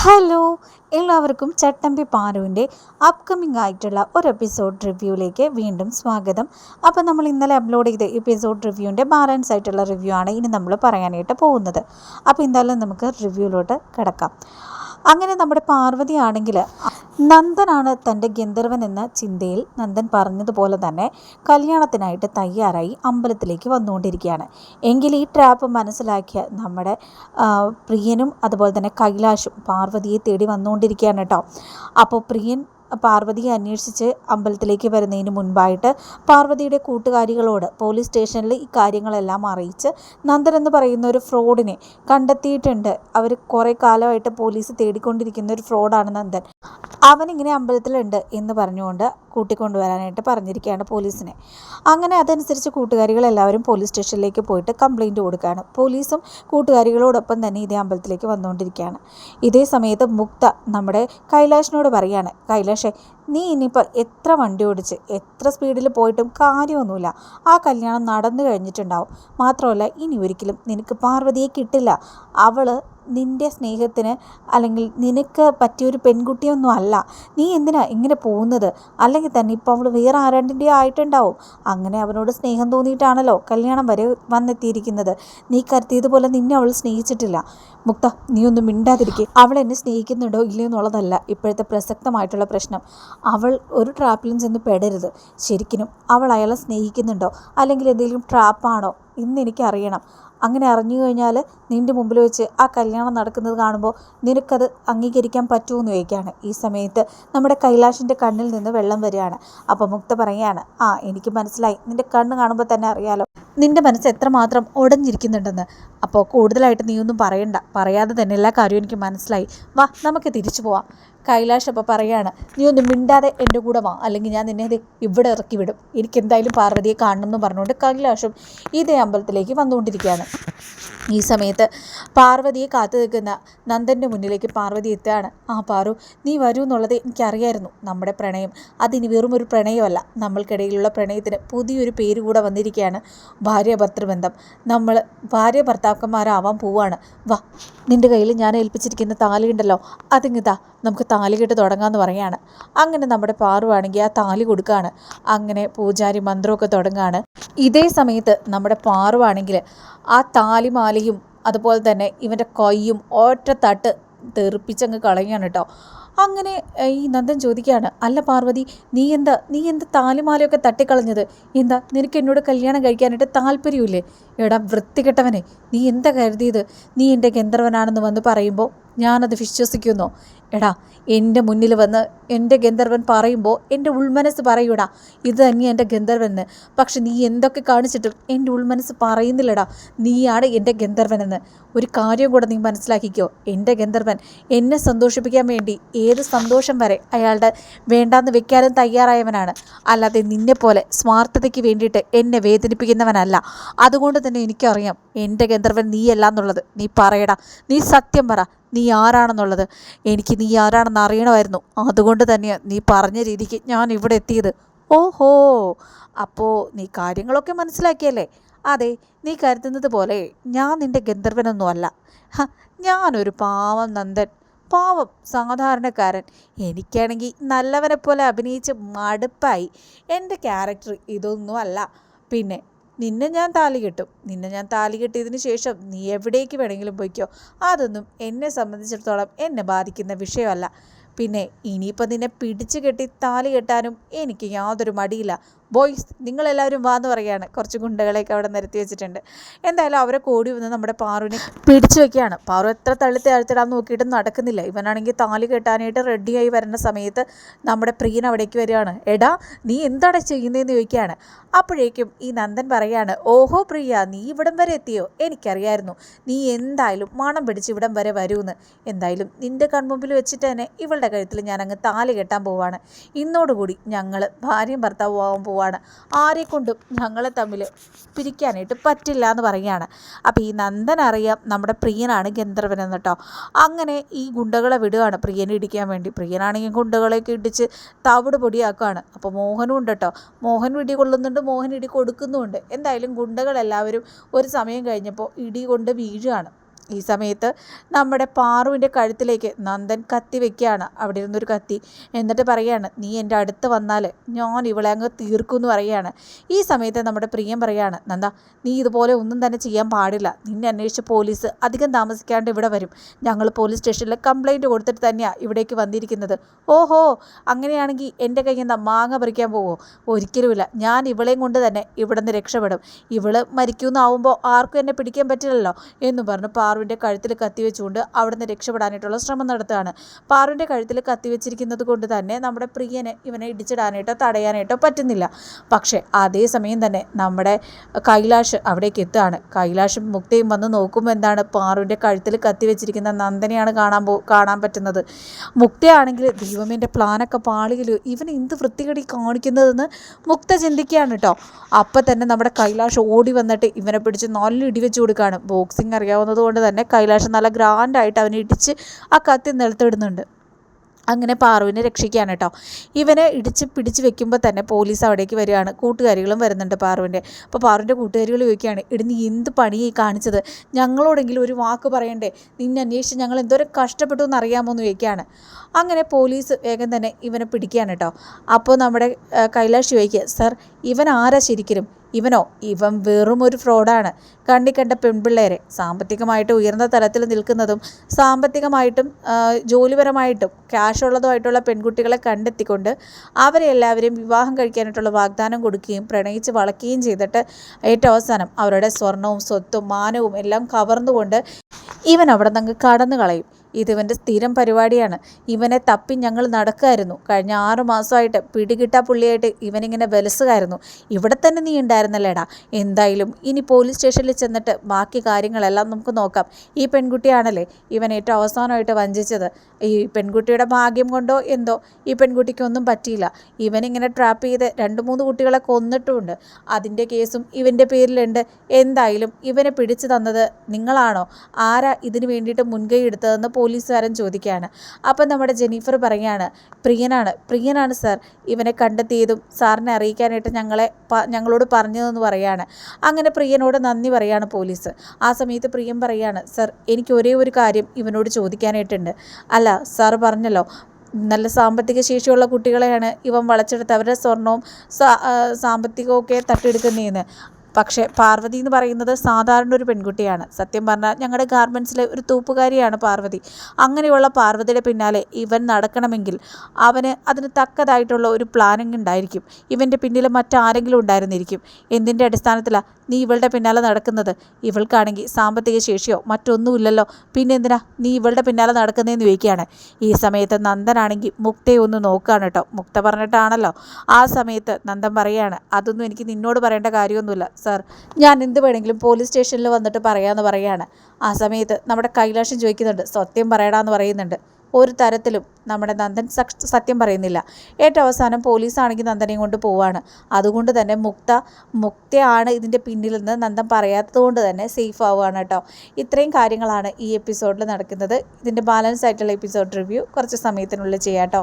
Hello എല്ലാവർക്കും ചട്ടമ്പി പാറുവിന്റെ upcoming ആയിട്ടുള്ള ഒരു എപ്പിസോഡ് റിവ്യൂയിലേക്ക് വീണ്ടും സ്വാഗതം. അപ്പോൾ നമ്മൾ ഇന്നലെ അപ്ലോഡ് ചെയ്ത എപ്പിസോഡ് റിവ്യൂവിന്റെ ബാലൻസ് ആയിട്ടുള്ള റിവ്യൂ ആണ് ഇനി നമ്മൾ പറയാനായിട്ട് പോകുന്നത്. അപ്പോൾ എന്തായാലും നമുക്ക് റിവ്യൂയിലോട്ട് കിടക്കാം. അങ്ങനെ നമ്മുടെ പാർവതി ആണെങ്കിൽ നന്ദനാണ് തന്റെ ഗന്ധർവൻ എന്ന ചിന്തയിൽ നന്ദൻ പറഞ്ഞതുപോലെ തന്നെ കല്യാണത്തിനായിട്ട് തയ്യാറായി അമ്പലത്തിലേക്ക് വന്നുകൊണ്ടിരിക്കുകയാണ്. എങ്കിൽ ഈ ട്രാപ്പ് മനസ്സിലാക്കിയ നമ്മുടെ പ്രിയനും അതുപോലെ തന്നെ കൈലാഷും പാർവതിയെ തേടി വന്നുകൊണ്ടിരിക്കുകയാണ് കേട്ടോ. അപ്പോൾ പ്രിയൻ പാർവതിയെ അന്വേഷിച്ച് അമ്പലത്തിലേക്ക് വരുന്നതിന് മുൻപായിട്ട് പാർവതിയുടെ കൂട്ടുകാരികളോട് പോലീസ് സ്റ്റേഷനിൽ ഇക്കാര്യങ്ങളെല്ലാം കാര്യങ്ങളെല്ലാം അറിയിച്ച് നന്ദൻ എന്ന് പറയുന്ന ഒരു ഫ്രോഡിനെ കണ്ടെത്തിയിട്ടുണ്ട്. അവർ കുറേ കാലമായിട്ട് പോലീസ് തേടിക്കൊണ്ടിരിക്കുന്ന ഒരു ഫ്രോഡാണ് നന്ദൻ. അവനിങ്ങനെ അമ്പലത്തിലുണ്ട് എന്ന് പറഞ്ഞുകൊണ്ട് കൂട്ടിക്കൊണ്ടുവരാനായിട്ട് പറഞ്ഞിരിക്കുകയാണ് പോലീസിനെ. അങ്ങനെ അതനുസരിച്ച് കൂട്ടുകാരികൾ എല്ലാവരും പോലീസ് സ്റ്റേഷനിലേക്ക് പോയിട്ട് കംപ്ലയിന്റ് കൊടുക്കുകയാണ്. പോലീസും കൂട്ടുകാരികളോടൊപ്പം തന്നെ ഇതേ അമ്പലത്തിലേക്ക് വന്നുകൊണ്ടിരിക്കുകയാണ്. ഇതേ സമയത്ത് മുക്ത നമ്മുടെ കൈലാഷിനോട് പറയുകയാണ് കൈലാഷേ നീ ഇനിയിപ്പോൾ എത്ര വണ്ടി ഓടിച്ച് എത്ര സ്പീഡിൽ പോയിട്ടും കാര്യമൊന്നുമില്ല. ആ കല്യാണം നടന്നു കഴിഞ്ഞിട്ടുണ്ടാവും. മാത്രമല്ല ഇനി ഒരിക്കലും നിനക്ക് പാർവതിയെ കിട്ടില്ല. അവൾ നിന്റെ സ്നേഹത്തിന് അല്ലെങ്കിൽ നിനക്ക് പറ്റിയൊരു പെൺകുട്ടിയൊന്നും അല്ല. നീ എന്തിനാ ഇങ്ങനെ പോകുന്നത്? അല്ലെങ്കിൽ തന്നെ ഇപ്പോൾ അവൾ വേറെ ആരാണ്ടിന്റെ ആയിട്ടുണ്ടാവും. അങ്ങനെ അവനോട് സ്നേഹം തോന്നിയിട്ടാണല്ലോ കല്യാണം വരെ വന്നെത്തിയിരിക്കുന്നത്. നീ കരുതിയതുപോലെ നിന്നെ അവൾ സ്നേഹിച്ചിട്ടില്ല. മുക്ത നീ ഒന്നും മിണ്ടാതിരിക്കേ. അവൾ എന്നെ സ്നേഹിക്കുന്നുണ്ടോ ഇല്ലയോ എന്നുള്ളതല്ല ഇപ്പോഴത്തെ പ്രസക്തമായിട്ടുള്ള പ്രശ്നം. അവൾ ഒരു ട്രാപ്പിലും ചെന്ന് പെടരുത്. ശരിക്കും അവൾ അയാളെ സ്നേഹിക്കുന്നുണ്ടോ? അല്ലെങ്കിൽ എന്തെങ്കിലും ട്രാപ്പാണോ ഇന്ന് എനിക്കറിയണം. അങ്ങനെ അറിഞ്ഞു കഴിഞ്ഞാൽ നിന്റെ മുമ്പിൽ വെച്ച് ആ കല്യാണം നടക്കുന്നത് കാണുമ്പോൾ നിനക്കത് അംഗീകരിക്കാൻ പറ്റുമെന്ന് ചോദിക്കുകയാണ് ഈ സമയത്ത് നമ്മുടെ കൈലാഷിന്റെ കണ്ണിൽ നിന്ന് വെള്ളം വരികയാണ്. അപ്പോൾ മുക്ത പറയുകയാണ് ആ എനിക്ക് മനസ്സിലായി. നിന്റെ കണ്ണ് കാണുമ്പോൾ തന്നെ അറിയാലോ. നിന്റെ മനസ്സ് എത്രമാത്രം ഒടഞ്ഞിരിക്കുന്നുണ്ടെന്ന്. അപ്പോൾ കൂടുതലായിട്ട് നീ ഒന്നും പറയണ്ട. പറയാതെ തന്നെ എല്ലാ കാര്യവും എനിക്ക് മനസ്സിലായി. വാ നമുക്ക് തിരിച്ചു പോവാം. കൈലാഷ് അപ്പോൾ പറയാണ് നീ ഒന്നും മിണ്ടാതെ എന്റെ കൂടെ വാ. അല്ലെങ്കിൽ ഞാൻ നിന്നെ ഇവിടെ ഇറക്കി വിടും. എനിക്ക് എന്തായാലും പാർവതിയെ കാണണം എന്ന് പറഞ്ഞുകൊണ്ട് കൈലാഷും ഇതേ അമ്പലത്തിലേക്ക് വന്നുകൊണ്ടിരിക്കുകയാണ്. ഈ സമയത്ത് പാർവതിയെ കാത്തു നിൽക്കുന്ന നന്ദന്റെ മുന്നിലേക്ക് പാർവതി എത്തുകയാണ്. ആ പാറു നീ വരൂ എന്നുള്ളത് എനിക്കറിയായിരുന്നു. നമ്മുടെ പ്രണയം. അതിനി വെറും ഒരു പ്രണയമല്ല. നമ്മൾക്കിടയിലുള്ള പ്രണയത്തിന് പുതിയൊരു പേര് കൂടെ വന്നിരിക്കുകയാണ് ഭാര്യ ഭർത്തൃബന്ധം നമ്മൾ ഭാര്യ ഭർത്താക്കന്മാരാവാൻ പോവാണ് വാ നിന്റെ കയ്യിൽ ഞാൻ ഏൽപ്പിച്ചിരിക്കുന്ന താലി ഉണ്ടല്ലോ. അതിങ്ങിതാ നമുക്ക് താലി കെട്ട് തുടങ്ങാമെന്ന് പറയാണ് അങ്ങനെ നമ്മുടെ പാറുവാണെങ്കിൽ ആ താലി കൊടുക്കുകയാണ്. അങ്ങനെ പൂജാരി മന്ത്രമൊക്കെ തുടങ്ങുകയാണ്. ഇതേ സമയത്ത് നമ്മുടെ പാറുവാണെങ്കിൽ ആ താലിമാലയും അതുപോലെ തന്നെ ഇവന്റെ കൊയ്യും ഒറ്റത്തട്ട് തട്ട് തെറിപ്പിച്ചങ്ങ് കളയുകയാണ് കേട്ടോ. അങ്ങനെ ഈ നന്ദൻ ചോദിക്കുകയാണ് അല്ല പാർവതി നീ എന്താ നീ എന്താ താലിമാലയൊക്കെ തട്ടിക്കളഞ്ഞത്? എന്താ നിനക്ക് എന്നോട് കല്യാണം കഴിക്കാനായിട്ട് താല്പര്യമില്ലേ? എടാ വൃത്തികെട്ടവനെ നീ എന്താ കരുതിയത്? നീ എന്റെ ഗന്ധർവനാണെന്ന് വന്ന് പറയുമ്പോൾ ഞാനത് വിശ്വസിക്കുന്നു. എടാ എന്റെ മുന്നിൽ വന്ന് എന്റെ ഗന്ധർവൻ പറയുമ്പോൾ എന്റെ ഉൾമനസ്സ് പറയൂടാ ഇത് തന്നെ എന്റെ ഗന്ധർവനെന്ന്. പക്ഷെ നീ എന്തൊക്കെ കാണിച്ചിട്ടും എന്റെ ഉൾമനസ്സ് പറയുന്നില്ലടാ നീയാണ് എന്റെ ഗന്ധർവനെന്ന്. ഒരു കാര്യം കൂടെ നീ മനസ്സിലാക്കിക്കോ എന്റെ ഗന്ധർവൻ എന്നെ സന്തോഷിപ്പിക്കാൻ വേണ്ടി ഏത് സന്തോഷം വരെ അയാളുടെ വേണ്ടാന്ന് വെക്കാനും തയ്യാറായവനാണ്. അല്ലാതെ നിന്നെപ്പോലെ സ്മാർത്ഥതയ്ക്ക് വേണ്ടിയിട്ട് എന്നെ വേദനിപ്പിക്കുന്നവനല്ല. അതുകൊണ്ട് തന്നെ എനിക്കറിയാം എന്റെ ഗന്ധർവൻ നീയല്ല എന്നുള്ളത്. നീ പറയടാ നീ സത്യം പറ നീ ആരാണെന്നുള്ളത്? എനിക്ക് നീ ആരാണെന്ന് അറിയണമായിരുന്നു. അതുകൊണ്ട് തന്നെയാണ് നീ പറഞ്ഞ രീതിക്ക് ഞാൻ ഇവിടെ എത്തിയത്. ഓഹോ! അപ്പോൾ നീ കാര്യങ്ങളൊക്കെ മനസ്സിലാക്കിയല്ലേ? അതെ നീ കരുതുന്നത് പോലെ ഞാൻ നിന്റെ ഗന്ധർവനൊന്നുമല്ല. ഞാനൊരു പാവം നന്ദൻ. പാവം സാധാരണക്കാരൻ. എനിക്കാണെങ്കിൽ നല്ലവനെ പോലെ അഭിനയിച്ച് മടുപ്പായി. എന്റെ ക്യാരക്ടർ ഇതൊന്നുമല്ല. പിന്നെ നിന്നെ ഞാൻ താലി കെട്ടും. നിന്നെ ഞാൻ താലി കെട്ടിയതിന് ശേഷം നീ എവിടേക്ക് വേണമെങ്കിലും പോയിക്കോ. അതൊന്നും എന്നെ സംബന്ധിച്ചിടത്തോളം എന്നെ ബാധിക്കുന്ന വിഷയമല്ല. പിന്നെ ഇനിയിപ്പോൾ നിന്നെ പിടിച്ചു കെട്ടി താലി കെട്ടാനും എനിക്ക് യാതൊരു മടിയില്ല. ബോയ്സ് നിങ്ങളെല്ലാവരും വാന്ന് പറയുകയാണ്. കുറച്ച് ഗുണ്ടകളെയൊക്കെ അവിടെ നിരത്തി വെച്ചിട്ടുണ്ട്. എന്തായാലും അവരെ കൂടി വന്ന് നമ്മുടെ പാറുവിനെ പിടിച്ചു വെക്കുകയാണ്. പാറു എത്ര തള്ളി താഴ്ത്തിടാൻ നോക്കിയിട്ടും നടക്കുന്നില്ല. ഇവനാണെങ്കിൽ താലി കെട്ടാനായിട്ട് റെഡിയായി വരുന്ന സമയത്ത് നമ്മുടെ പ്രിയൻ അവിടേക്ക് വരികയാണ്. എടാ നീ എന്താണ് ചെയ്യുന്നതെന്ന് ചോദിക്കുകയാണ്. അപ്പോഴേക്കും ഈ നന്ദൻ പറയാണ് ഓഹോ പ്രിയ നീ ഇവിടം വരെ എത്തിയോ? എനിക്കറിയായിരുന്നു. നീ എന്തായാലും മണം പിടിച്ച് ഇവിടം വരെ വരുമെന്ന് എന്തായാലും നിന്റെ കൺമുമ്പിൽ വെച്ചിട്ട് തന്നെ ഇവളുടെ കഴുത്തിൽ ഞാൻ അങ്ങ് താലി കെട്ടാൻ പോവാണ്. ഇന്നോടുകൂടി ഞങ്ങൾ ഭാര്യയും ഭർത്താവും ആവാൻ പോവാണ്. ആരെക്കൊണ്ടും ഞങ്ങളെ തമ്മിൽ പിരിക്കാനായിട്ട് പറ്റില്ല എന്ന് പറയുകയാണ്. അപ്പോൾ ഈ നന്ദൻ അറിയാം നമ്മുടെ പ്രിയനാണ് ഗന്ധർവൻ കേട്ടോ. അങ്ങനെ ഈ ഗുണ്ടകളെ വിടുകയാണ്. പ്രിയനെ ഇടിക്കാൻ വേണ്ടി. പ്രിയനാണെങ്കിൽ ഗുണ്ടകളെയൊക്കെ ഇടിച്ച് തവിട് പൊടിയാക്കുകയാണ്. അപ്പോൾ മോഹനും ഉണ്ട് കേട്ടോ. മോഹൻ ഇടി കൊള്ളുന്നുണ്ട് മോഹൻ ഇടി കൊടുക്കുന്നുമുണ്ട്. എന്തായാലും ഗുണ്ടകളെല്ലാവരും ഒരു സമയം കഴിഞ്ഞപ്പോൾ ഇടി കൊണ്ട് വീഴുകയാണ്. ഈ സമയത്ത് നമ്മുടെ പാറുവിന്റെ കഴുത്തിലേക്ക് നന്ദൻ കത്തി വെക്കുകയാണ്. അവിടെ ഇരുന്നൊരു കത്തി. എന്നിട്ട് പറയുകയാണ് നീ എന്റെ അടുത്ത് വന്നാൽ ഞാൻ ഇവളെ അങ്ങ് തീർക്കും എന്ന് പറയുകയാണ്. ഈ സമയത്ത് നമ്മുടെ പ്രിയം പറയുകയാണ് നന്ദ നീ ഇതുപോലെ ഒന്നും തന്നെ ചെയ്യാൻ പാടില്ല. നിന്നെ അന്വേഷിച്ച് പോലീസ് അധികം താമസിക്കാണ്ട് ഇവിടെ വരും. ഞങ്ങൾ പോലീസ് സ്റ്റേഷനിൽ കംപ്ലൈന്റ് കൊടുത്തിട്ട് തന്നെയാണ് ഇവിടേക്ക് വന്നിരിക്കുന്നത്. ഓഹോ അങ്ങനെയാണെങ്കിൽ എന്റെ കയ്യിൽ നിന്ന് മാങ്ങ പറിക്കാൻ പോവോ? ഒരിക്കലുമില്ല. ഞാൻ ഇവളെയും കൊണ്ട് തന്നെ ഇവിടെ നിന്ന് രക്ഷപ്പെടും. ഇവൾ മരിക്കുമെന്നാവുമ്പോൾ ആർക്കും എന്നെ പിടിക്കാൻ പറ്റില്ലല്ലോ എന്ന് പറഞ്ഞു പാറുവിന്റെ കഴുത്തിൽ കത്തിവെച്ചുകൊണ്ട് അവിടുന്ന് അവിടെ രക്ഷപ്പെടാനായിട്ടുള്ള ശ്രമം നടത്തുകയാണ്. പാറുവിന്റെ കഴുത്തിൽ കത്തിവെച്ചിരിക്കുന്നത് കൊണ്ട് തന്നെ നമ്മുടെ പ്രിയനെ ഇവനെ ഇടിച്ചിടാനായിട്ടോ തടയാനായിട്ടോ പറ്റുന്നില്ല. പക്ഷേ അതേസമയം തന്നെ നമ്മുടെ കൈലാഷ് അവിടേക്ക് എത്തുകയാണ്. കൈലാഷും മുക്തയും വന്ന് നോക്കുമ്പോൾ എന്താണ് പാറുവിന്റെ കഴുത്തിൽ കത്തിവെച്ചിരിക്കുന്ന നന്ദനെയാണ് കാണാൻ പോ കാണാൻ പറ്റുന്നത്. മുക്തയാണെങ്കിൽ ദൈവമേന്റെ പ്ലാനൊക്കെ പാളിയിൽ ഇവൻ എന്ത് വൃത്തികടി കാണിക്കുന്നതെന്ന് മുക്ത ചിന്തിക്കുകയാണ് കേട്ടോ. അപ്പം തന്നെ നമ്മുടെ കൈലാഷ് ഓടി വന്നിട്ട് ഇവനെ പിടിച്ച് നല്ല ഇടിവെച്ച് കൊടുക്കുകയാണ്. ബോക്സിങ് അറിയാവുന്നത് കൊണ്ട് തന്നെ കൈലാഷം നല്ല ഗ്രാൻഡായിട്ട് അവനെ ഇടിച്ച് ആ കത്തി നിലത്തിടുന്നുണ്ട്. അങ്ങനെ പാറുവിനെ രക്ഷിക്കുകയാണ് കേട്ടോ. ഇവനെ ഇടിച്ച് പിടിച്ച് വെക്കുമ്പോൾ തന്നെ പോലീസ് അവിടേക്ക് വരികയാണ്. കൂട്ടുകാരികളും വരുന്നുണ്ട് പാറുവിന്റെ അപ്പോൾ പാറുവിന്റെ കൂട്ടുകാരികൾ ചോദിക്കുകയാണ് ഇടുന്ന് എന്ത് പണിയായി കാണിച്ചത്? ഞങ്ങളോടെങ്കിലും ഒരു വാക്ക് പറയണ്ടേ? നിന്നെ അന്വേഷിച്ച് ഞങ്ങൾ എന്തോരം കഷ്ടപ്പെട്ടു എന്ന് അറിയാമോ എന്ന് ചോദിക്കുകയാണ്. അങ്ങനെ പോലീസ് വേഗം തന്നെ ഇവനെ പിടിക്കുകയാണ് കേട്ടോ. അപ്പോൾ നമ്മുടെ കൈലാഷ് ചോദിക്കുക സർ ഇവൻ ആരാ ശരിക്കും ഇവനോ? ഇവൻ വെറും ഒരു ഫ്രോഡാണ്. കണ്ണി കണ്ട പെൺപിള്ളേരെ. സാമ്പത്തികമായിട്ട് ഉയർന്ന തലത്തിൽ നിൽക്കുന്നതും സാമ്പത്തികമായിട്ടും ജോലിപരമായിട്ടും ക്യാഷ് ഉള്ളതുമായിട്ടുള്ള പെൺകുട്ടികളെ കണ്ടെത്തിക്കൊണ്ട് അവരെ എല്ലാവരെയും വിവാഹം കഴിക്കാനായിട്ടുള്ള വാഗ്ദാനം കൊടുക്കുകയും പ്രണയിച്ച് വളയ്ക്കുകയും ചെയ്തിട്ട് ഏറ്റവും അവസാനം അവരുടെ സ്വർണവും സ്വത്തും മാനവും എല്ലാം കവർന്നുകൊണ്ട് ഇവൻ അവിടെ നിന്ന് കടന്നു കളയും ഇതിവന്റെ സ്ഥിരം പരിപാടിയാണ്. ഇവനെ തപ്പി ഞങ്ങൾ നടക്കുമായിരുന്നു കഴിഞ്ഞ ആറു മാസമായിട്ട് പിടികിട്ടാ പുള്ളിയായിട്ട് ഇവനിങ്ങനെ വലസുകായിരുന്നു. ഇവിടെ തന്നെ നീ ഉണ്ടായിരുന്നല്ലേടാ? എന്തായാലും ഇനി പോലീസ് സ്റ്റേഷനിൽ ചെന്നിട്ട് ബാക്കി കാര്യങ്ങളെല്ലാം നമുക്ക് നോക്കാം. ഈ പെൺകുട്ടിയാണല്ലേ ഇവൻ ഏറ്റവും അവസാനമായിട്ട് വഞ്ചിച്ചത്? ഈ പെൺകുട്ടിയുടെ ഭാഗ്യം കൊണ്ടോ എന്തോ? ഈ പെൺകുട്ടിക്കൊന്നും പറ്റിയില്ല. ഇവനിങ്ങനെ ട്രാപ്പ് ചെയ്ത് രണ്ട് മൂന്ന് കുട്ടികളെ കൊന്നിട്ടുമുണ്ട്. അതിന്റെ കേസും ഇവന്റെ പേരിലുണ്ട്. എന്തായാലും ഇവനെ പിടിച്ചു തന്നത് നിങ്ങളാണോ? ആരാ ഇതിന് വേണ്ടിയിട്ട് മുൻകൈ എടുത്തതെന്ന് പോലീസുകാരൻ ചോദിക്കുകയാണ്. അപ്പം നമ്മുടെ ജെനീഫർ പറയുകയാണ് പ്രിയനാണ് പ്രിയനാണ് സാർ. ഇവനെ കണ്ടെത്തിയതും സാറിനെ അറിയിക്കാനായിട്ട് ഞങ്ങളെ ഞങ്ങളോട് പറഞ്ഞതെന്ന് പറയാണ് അങ്ങനെ പ്രിയനോട് നന്ദി പറയാണ് പോലീസ്. ആ സമയത്ത് പ്രിയൻ പറയാണ് സർ എനിക്ക് ഒരേ ഒരു കാര്യം ഇവനോട് ചോദിക്കാനായിട്ടുണ്ട്. അല്ല സാർ പറഞ്ഞല്ലോ നല്ല സാമ്പത്തിക ശേഷിയുള്ള കുട്ടികളെയാണ് ഇവൻ വളച്ചെടുത്ത് അവരുടെ സ്വർണവും സാമ്പത്തികവും ഒക്കെ തട്ടിയെടുക്കുന്നതെന്ന്. പക്ഷേ പാർവതി എന്ന് പറയുന്നത് സാധാരണ ഒരു പെൺകുട്ടിയാണ്. സത്യം പറഞ്ഞാൽ ഞങ്ങളുടെ ഗാർമെൻസിലെ ഒരു തൂപ്പുകാരിയാണ് പാർവതി. അങ്ങനെയുള്ള പാർവതിയുടെ പിന്നാലെ ഇവൻ നടക്കണമെങ്കിൽ അവന് അതിന് തക്കതായിട്ടുള്ള ഒരു പ്ലാനിങ് ഉണ്ടായിരിക്കും. ഇവന്റെ പിന്നിൽ മറ്റാരെങ്കിലും ഉണ്ടായിരുന്നിരിക്കും. എന്തിന്റെ അടിസ്ഥാനത്തിലാണ് നീ ഇവളുടെ പിന്നാലെ നടക്കുന്നത്? ഇവൾക്കാണെങ്കിൽ സാമ്പത്തിക ശേഷിയോ മറ്റൊന്നുമില്ലല്ലോ. പിന്നെ എന്തിനാ നീ ഇവളുടെ പിന്നാലെ നടക്കുന്നതെന്ന് ചോദിക്കുകയാണ്. ഈ സമയത്ത് നന്ദനാണെങ്കിൽ മുക്തയെ ഒന്ന് നോക്കുകയാണ് കേട്ടോ. മുക്ത പറഞ്ഞിട്ടാണല്ലോ. ആ സമയത്ത് നന്ദൻ പറയാണ് അതൊന്നും എനിക്ക് നിന്നോട് പറയേണ്ട കാര്യമൊന്നുമില്ല. സാർ. ഞാൻ എന്ത് വേണമെങ്കിലും പോലീസ് സ്റ്റേഷനിൽ വന്നിട്ട് പറയാമെന്ന് പറയാണ് ആ സമയത്ത് നമ്മുടെ കൈലാഷം ചോദിക്കുന്നുണ്ട് സത്യം പറയടാന്ന് പറയുന്നുണ്ട്. ഒരു തരത്തിലും നമ്മുടെ നന്ദൻ സത്യം പറയുന്നില്ല. ഏറ്റവും അവസാനം പോലീസാണെങ്കിൽ നന്ദനെയും കൊണ്ട് പോവാണ്. അതുകൊണ്ട് തന്നെ മുക്ത മുക്തയാണ് ഇതിന്റെ പിന്നിൽ നിന്ന് നന്ദൻ പറയാത്തത് കൊണ്ട് തന്നെ സേഫ് ആവുകയാണ് കേട്ടോ. ഇത്രയും കാര്യങ്ങളാണ് ഈ എപ്പിസോഡിൽ നടക്കുന്നത്. ഇതിന്റെ ബാലൻസ് ആയിട്ടുള്ള എപ്പിസോഡ് റിവ്യൂ കുറച്ച് സമയത്തിനുള്ളിൽ ചെയ്യാം കേട്ടോ.